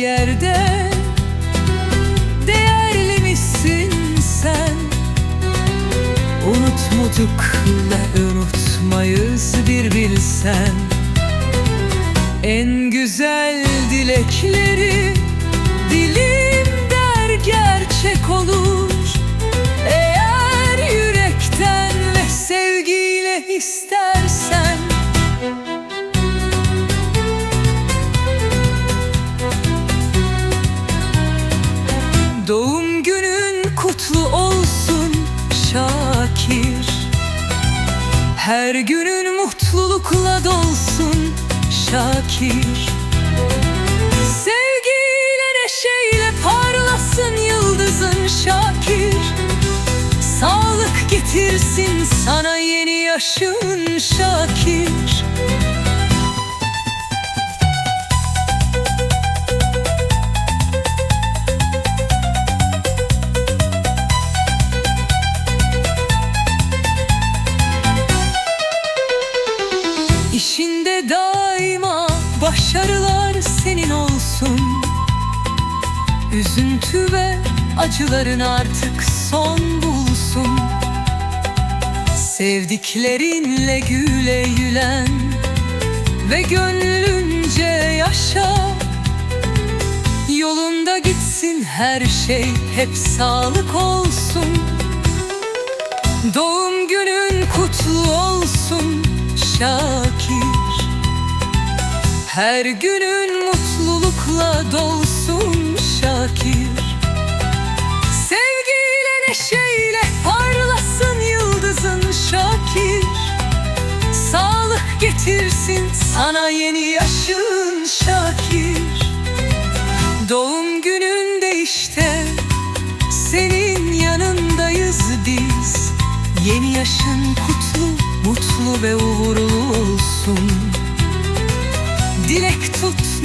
yerde Değerli misin sen? Unutmadık ve unutmayız bir bilsen. En güzel dilekleri kutlu olsun Şakir. Her günün mutlulukla dolsun Şakir. Sevgiyle neşeyle parlasın yıldızın Şakir. Sağlık getirsin sana yeni yaşın Şakir İşinde daima başarılar senin olsun. Üzüntü ve acıların artık son bulsun. Sevdiklerinle güle gülen Ve gönlünce yaşa. Yolunda gitsin her şey hep sağlık olsun. Doğum günün kutlu olsun Şakir Her günün mutlulukla dolsun Şakir. Sevgiyle neşeyle parlasın yıldızın Şakir. Sağlık getirsin sana yeni yaşın Şakir. Doğum gününde işte senin yanındayız biz. Yeni yaşın kutlu, mutlu ve uğurlu olsun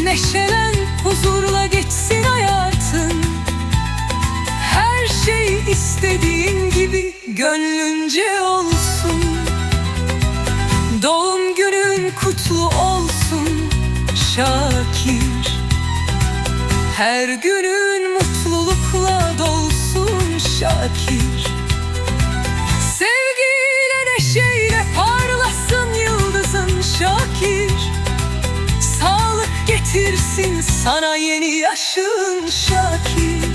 neşelen, huzurla geçsin hayatın. Her şey istediğin gibi gönlünce olsun. Doğum günün kutlu olsun Şakir. Her günün mutlulukla dolsun Şakir sana yeni yaşın Şakir